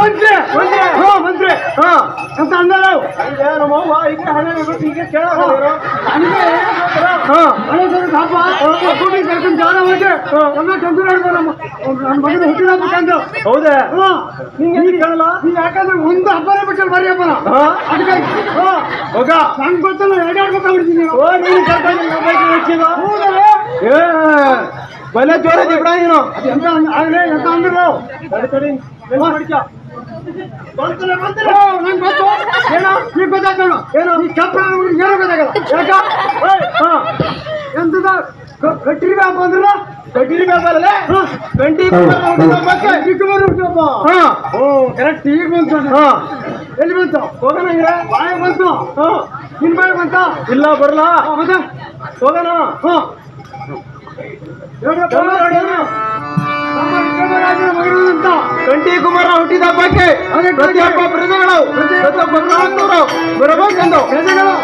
ಮಂತ್ರಿ? ಹಾ ಮಂತ್ರಿ ಹಾ. ಅಂತ ಅಂದ ನಾವು ನಮ್ಮ ಅವ್ವ ಈಗ ಹಣ ಬಿಟ್ಟು ಈಗ ಕೇಳೋದು ನನಗೆ ಹಾ. ಹಳೆ ಸರ್ ಪಾಪ ಕೂಡಿ ಕರ್ಕೊಂಡು ಜಾನ ಹೋಗಿ ಎಲ್ಲ ತಂದು ನೋಡಿದ್ರು ನಮ್ಮ ನನ್ನ ಮಗನ ಹುಟ್ಟಿದ ಹಬ್ಬ ತಂದು ಹೌದಾ? ಹಾ. ನಿಂಗೆ ಕೇಳಲ್ಲ? ನೀ ಯಾಕಂದ್ರೆ ಒಂದು ಹಬ್ಬನೇ ಬಿಟ್ಟಲ್ಲಿ ಬರೀ ಹಬ್ಬನ ಹಾ. ಅದಕ್ಕೆ ಹಾ. ಹೋಗ. ನಂಗೆ ಗೊತ್ತಲ್ಲ ಎರಡೆರಡು ಗೊತ್ತಾಗ್ಬಿಡ್ತೀನಿ ಓ ನೀನು. ಕರ್ಕೊಂಡು ಹೌದಲ್ಲ ಏ. ಬಲೆ ಜೋರ ಬಿಡ ನೀನು. ಆಗ್ಲೇ ಎಂತ ಅಂದ್ರು ತಡಿ ತಡಿ. ಕಟ್ಟಿರಿ ಅಂದ್ರ ಕಟ್ಟಿರಿ ಗಂಟಿ ಕರೆಕ್ಟ್ ಈಗ ಬಂತು ಎಲ್ಲಿ ಹೋಗೋಣ ಹಿಂಗೆ ಬಾಯ ಬಂತು. ಹಾ. ನಿನ್ ಬಾಯ ಬಂತ? ಇಲ್ಲ ಬರ್ಲಾ ಮತ್ತೆ? ಹೋಗೋಣ. ಹಾ. ಗಂಟಿ ಕುಮಾರ ಹುಟ್ಟಿದ ಹಬ್ಬಕ್ಕೆ ಪ್ರತಿಯೊಬ್ಬ ಪ್ರಜೆಗಳು ಪ್ರತಿಯೊಬ್ಬ ಗ್ರಾಮದವರು ಬರಬೇಕೆಂದು. ಪ್ರಜೆಗಳು.